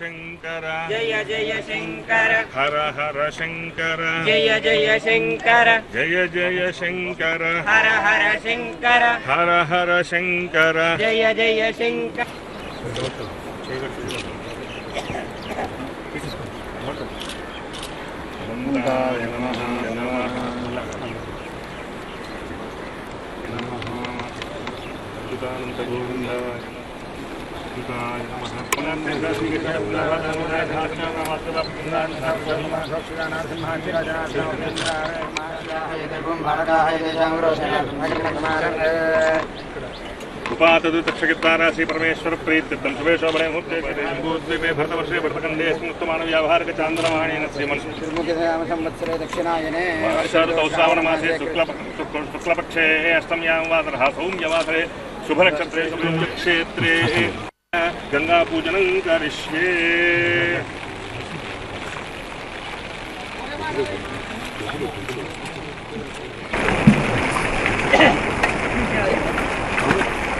శంకర. జయ జయ శంకర. హర హర శంకర. జయ జయ శంకర. జయ జయ శంకర. హర హర శంకర. హర హర శంకర. జయ జయ శంకర. గోవిందాయ उपातद तक्षकित्वाराशि परमेश्वर प्रीत भरतवर्षे भरतखण्डे स्मुक्तमानव्यावहारिकचान्द्रमाणेन श्रीमन्संवत्सरे दक्षिणायने शुक्लपक्षे अष्टम्यां वासरः सौम्यवासरे शुभनक्षत्रे शुभक्षेत्रे గంగాపూజనం కరిష్యే Thank you.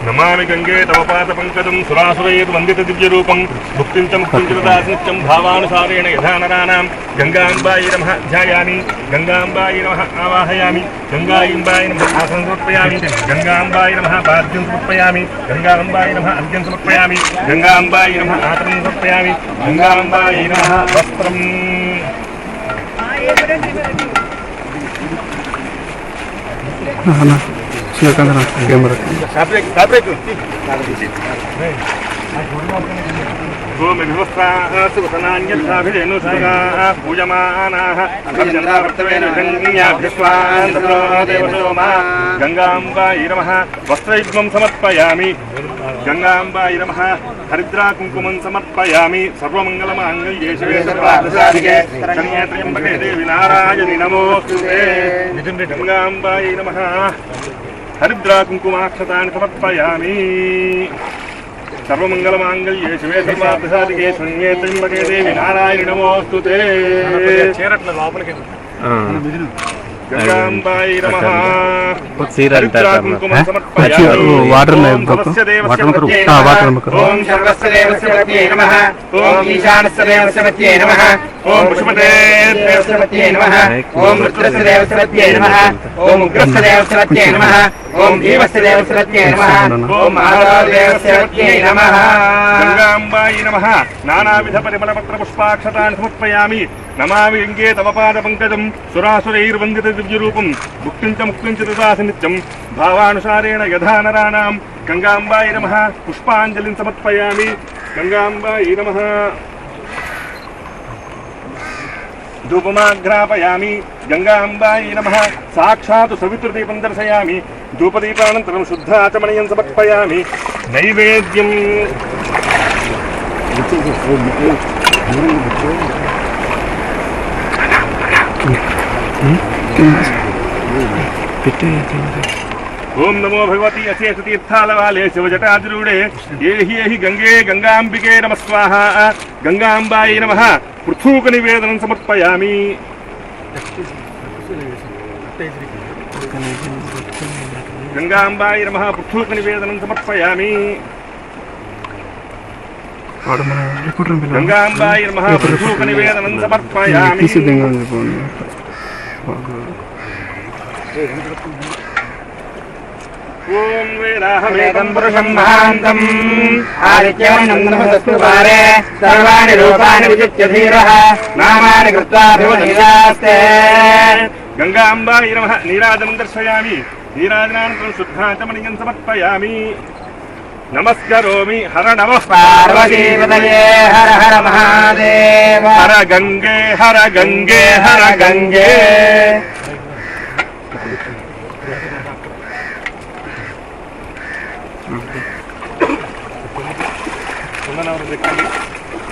నమామి గంగే తవ పాద పంకజం సురాసురైర్వందిత దివ్యరూపం భుక్తిం చ ముక్తిం చ దాస్నిత్యం భావానుసారేణ యథా నరాణాం గంగాంబాయి నమః ధ్యాయామి గంగాంబాయి నమః ఆవాహయామి గంగాయింబాయి నమః ఆసనం సమర్పయామి గంగాంబాయి నమః పాద్యం సమర్పయామి గంగాంబాయి నమః అర్ఘ్యం సమర్పయామి గంగాంబాయి నమః ఆసనం సమర్పయామి గంగాంబాయి నమః వస్త్రం కెమెరా భూమి వివస్త్రాసువసనాన్యర్థాభిధేనుసాగాः పూజమానాः అభిచంద్రావర్తవేన గంగాభ్యస్వాంతోమా గంగాంబాయి నమః వస్త్రయుగ్మం సమర్పయామి గంగాంబాయి నమః హరిద్రా కుంకుమం సమర్పయామి సర్వమంగళమాంగళ్యే శివే సర్వార్థసాధికే శరణ్యే త్ర్యంబకే దేవి నారాయణి నమోస్తుతే గంగాంబాయి నమః హరిద్రా కుంకుమాక్షతాన్ని సమర్పయామి. సర్వమంగళమాంగళ్యే శివే సర్వార్థసాధికే శరణ్యే త్ర్యంబకే దేవి నారాయణి నమోస్తుతే. గంగాంబాయి నమః ఓ, వాటర్ వాటర్. వాటర్. ఓం పుష్పతే దేవస్య మధ్యే నమః. ఓం రుద్రస్య దేవస్య మధ్యే నమః. ఓం ఉగ్రస్య దేవస్య మధ్యే నమః. ఓం దేవస్య మధ్యే నమః. ఓం మధ్యే నమః. గంగాంబాయి నమః. నానావిధ పరిమళ పత్ర పుష్పాక్షతాన్ని సమర్పయామి. నమామి గంగే తవ పాద పంకజం. సురాసురైర్వందిత దివ్యరూపం ముక్తించ ముక్తించ దదాసి నిత్యం భావానుసారేణ యథా నరాణాం గంగాంబాయి నమః పుష్పాంజలిం సమర్పయామి గంగాంబాయి నమః ధూపమాఘ్రాపయామి గంగాంబాయి నమః సాక్షాత్ సవితృదీపం దర్శయామి ధూపదీపానంతరం శుద్ధాచమనయం సమర్పయామి నైవేద్యం ఓం నమో భగవతి అశేష తీర్థాలవాలే శివజటాద్రూఢే ఏహి ఏహి గంగే గంగాంబికే నమ స్వాహ. గంగాంబాయి నమ. పృథూక నివేదనం సమర్పయామి. గంగాంబాయి నమ. పృథూక నివేదనం సమర్పయామి. గంగాంబాయి నమ. పృథూక నివేదనం సమర్పయామి. తీసిద్దంగా ఉంది బాగుంది ఓం వేదాహమేకం వేదం పురుషం పురుషం మహాంతం ఆదిత్యమనందనమస్తు వారే. సర్వాణి రూపాణి విజిత్య ధీరః. నామాని కృత్వాభివనిదాస్తే గంగాంబాయి నమ నీరాజనం దర్శయామి నీరాజనానంతరం శుద్ధాచమణియం సమర్పయామి నమస్కరోమి హర నమ పార్వతీపతయే హర హర మహాదేవ హర గంగే హర గంగే హర గంగే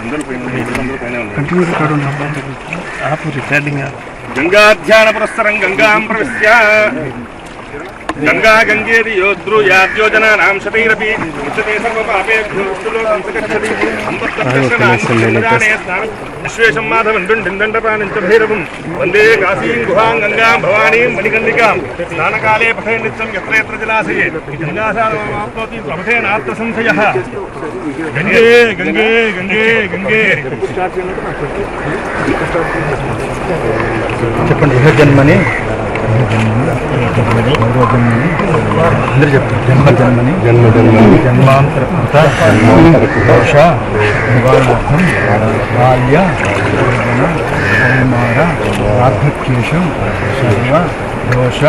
అందరూ పైన అందరూ పైన ఉన్నారు కంటిన్యూ రికార్డు ఉన్నా ఆపు రికార్డింగ్ గంగాధ్యాన పురస్సరం గంగాం ప్రవిశ్య గంగా గంగేది యోద్రుయాద్యోజనానాం శతైరపి ఉచ్యతే సర్వపాపేభ్యో విష్ణులోకం సగచ్చతి సంపత్తర్శనాన్ని స్నానం విశ్వేశం మాధవం దుండిందండపానం చ భైరవం వందే కాశీం గుహాం గంగాం భవానీం మణికందికాం స్నానకాలే పఠే నిత్యం యత్ర యత్ర జలాశయే గంగాసారమాప్నోతి ప్రమథేనాత్ర సంశయ గంగే గంగే గంగే గంగే చెప్పండి జన్మని అందరూ చెప్తారు జన్మ జన్మని జన్మ జన్మ జన్మాంతర కృత దోష నివారణార్థం బాల్య యౌవన కౌమార వార్ధక్యేషు సర్వ దోష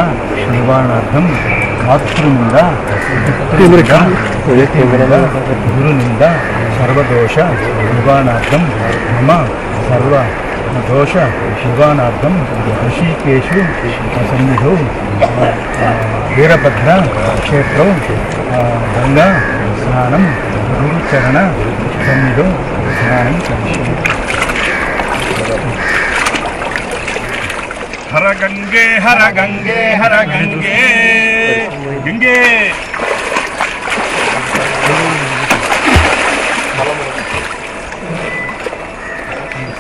నివారణార్థం మాతృనింద గురునింద సర్వదోష నివారణార్థం మమ సర్వ दोष शिवानार्थम ऋषिकेशु सन्निधौ वीरभद्र क्षेत्रौ गङ्गा स्नानं गुरुचरण सन्निधौ स्नानं करिष्ये हर गङ्गे हर गङ्गे हर गङ्गे गङ्गे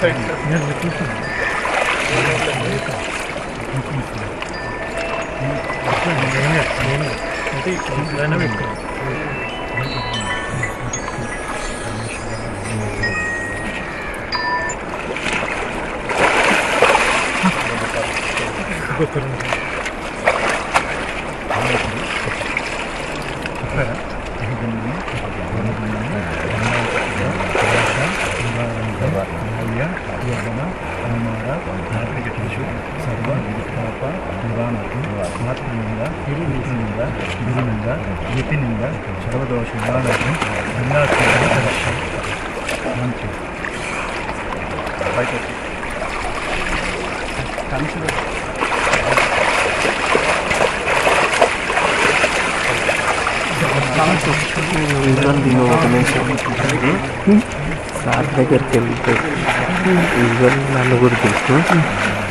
స్నానం కరిష్యామి హర గంగే హర గంగే హర గంగే గంగే బాల్య 여기도 지금 나가지 옛날 때는 많지 나가있지 당신은 Izan di Saat saya kerja itu, izan lalu berdiskusi.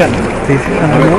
Shankara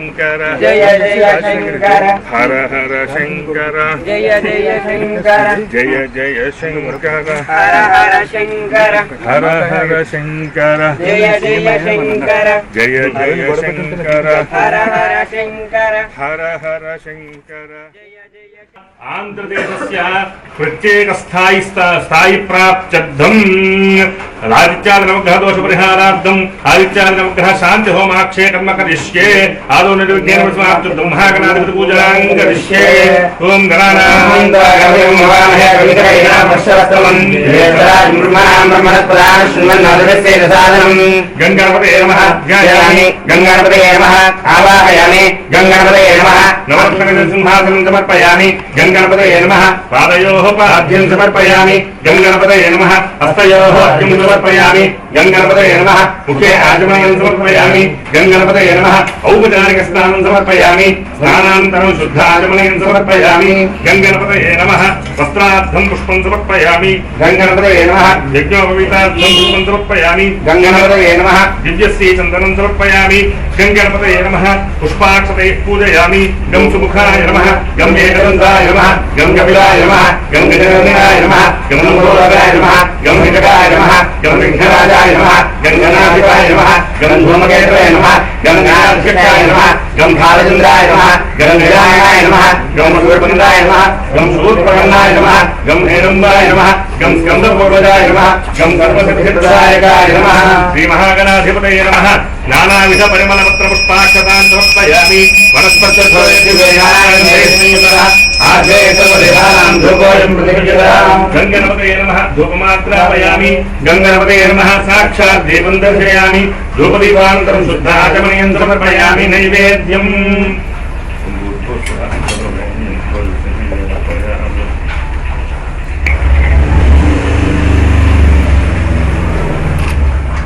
జయ జయ శంకర జయ జయ శంకర హర హర శంకర హర హర శంకర జయ జయ శంకర జయ జయ శంకర హర హర శంకర హర హర శంకర జయ జయ ఆంధ్రదేశస్య ప్రత్యేక స్థాయి స్థాయి ప్రాప్త్యర్థం ఆదిత్యాది నవగ్రహ దోష పరిహారార్థం ఆదిత్యాది నవగ్రహ శాంతి హోమాక్షే కర్మ కరిష్యే ఆదో నిర్విఘ్నేన సమాప్త్యర్థం మహాగణాధిపతి పూజాం కరిష్యే ఓం గణానాం గంగణపతే నమః గంగణపతే నమః ఆవాహయామి గంగణపతే నమః నవరత్న సింహాసనం సమర్పయామి గంగణపతే నమః పాదయోః పాద్యం సమర్పయామి గంగణపతే నమః హస్తయోః అర్ఘ్యం సమర్పయామి గంగణపతే నమః. ముఖే ఆచమనయం సమర్పయామి. గంగణపతే నమః. ఔపచారిక స్నానం సమర్పయామి. స్నానానంతరం శుద్ధాచమనయం సమర్పయామి. గంగణపతే నమః. వస్త్రార్థం పుష్పం సమర్పయామి. గంగణపతే నమః. యజ్ఞోపవీతార్థం పుష్పం సమర్పయామి. గంగణపతే నమః. దివ్యశ్రీ చందనం సమర్పయామి. గంగణపతే నమః. పుష్పాక్షతే పూజయామి. గం సుముఖాయ నమః. గం ఏకదంతాయ నమః. గం కపిలాయ నమః. గం నమః. గం నందోదరాయ నమః. గం నమః. గం విఘ్నరాజాయ నమః గం గణాధిపాయ నమః గం ధూమకేతవే నమః గం గణాధ్యక్షాయ నమః గం భాలచంద్రాయ నమః గం నిరాయణాయ నమః గం సూర్యపందాయ నమః గం సూర్యప్రగన్నాయ నమః నానావిధ పరిమళ పుష్పాక్షతాన్ని సమర్పయామి గంగనపతయ నమః ధూపమాత్రాపయామి గంగనపతయ నమ సాక్షాత్ దీపం దర్శయామి ధూపదీపానంతరం శుద్ధాచమనయం సమర్పయామి నైవేద్యం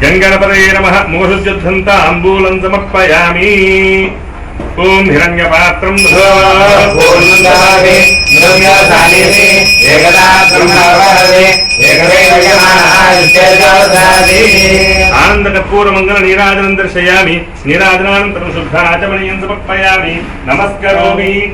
గంగణపతయే నమ. మోషుద్ధంత అంబూలం సమర్పయామి. ఓం హిరణ్యపాత్రం ఆనంద కర్పూర మంగళ నీరాజనం దర్శయామి. నీరాజనానంతరం శుద్ధాచమనీయం సమర్పయామి. నమస్కరోమి.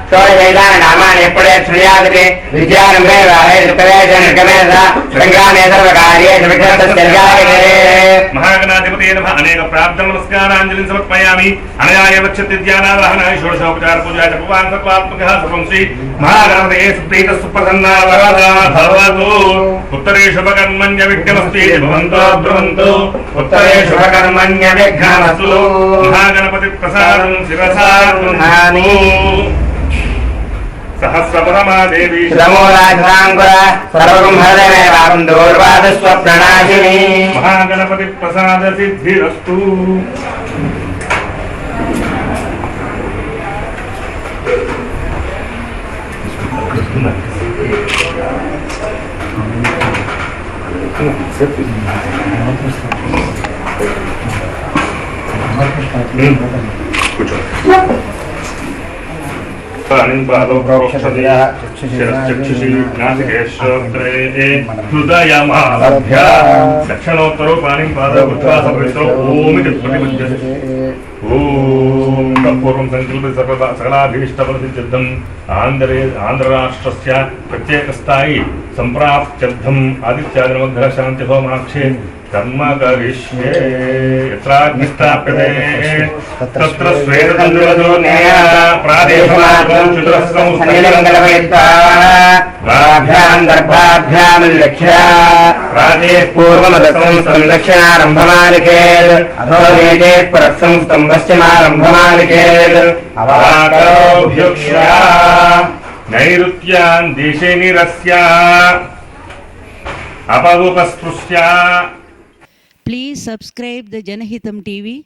కపిలారిగండకః నామాన్ని ఎప్పుడే శ్రేయాది విద్యారంభే శృంగానే సర్వకార్యేషు మహాగణాధిపతి నమ. అనేక ప్రార్థన నమస్కారాంజలి సమర్పయామి. అనయాయ వచ్చతి ధ్యానావహనాయ షోడశోపచార పూజా జపవాన్ సత్వాత్మక సర్వం శ్రీ మహాగణపతే సుప్రీత సుప్రసన్నా వరదా భవతు ఉత్తరే శుభకర్మణ్య విఘ్నమస్తి భవంతో బ్రవంతు ఉత్తరే శుభకర్మణ్య విఘ్నమస్తు. మహాగణపతి ప్రసాదం శిరసా सहस्रपुरमादेवी शतमूलाग्राङ्कुरा सर्वकुम्भदेवेवां दूर्वादस्वप्रणाशिनी చక్షుషి నాసికే దక్షిణోత్తరో పాణిం పాద ప్రతిపద్యతే ఓం పూర్వం సంకల్ప సర్వదా ఆంధ్రే ఆంధ్రరాష్ట్రస్య ప్రత్యేకస్థాయి సంప్రాప్త్యర్థం ఆదిత్యాదినమగ్ర శాంతి హోమాక్షే धर्मकरिष्ये यत्राग्निस्थाप्यते तत्र स्वेदतन्त्रवतो नेया प्रादेशमात्मं चतुरस्रमुस्तनिलङ्गलभयत्वा द्वाभ्याम् दर्भाभ्यामुल्लक्ष्य प्रादेः अथो वेदे निरस्या। अपवुपस्पृश्या Please subscribe the Janahitam TV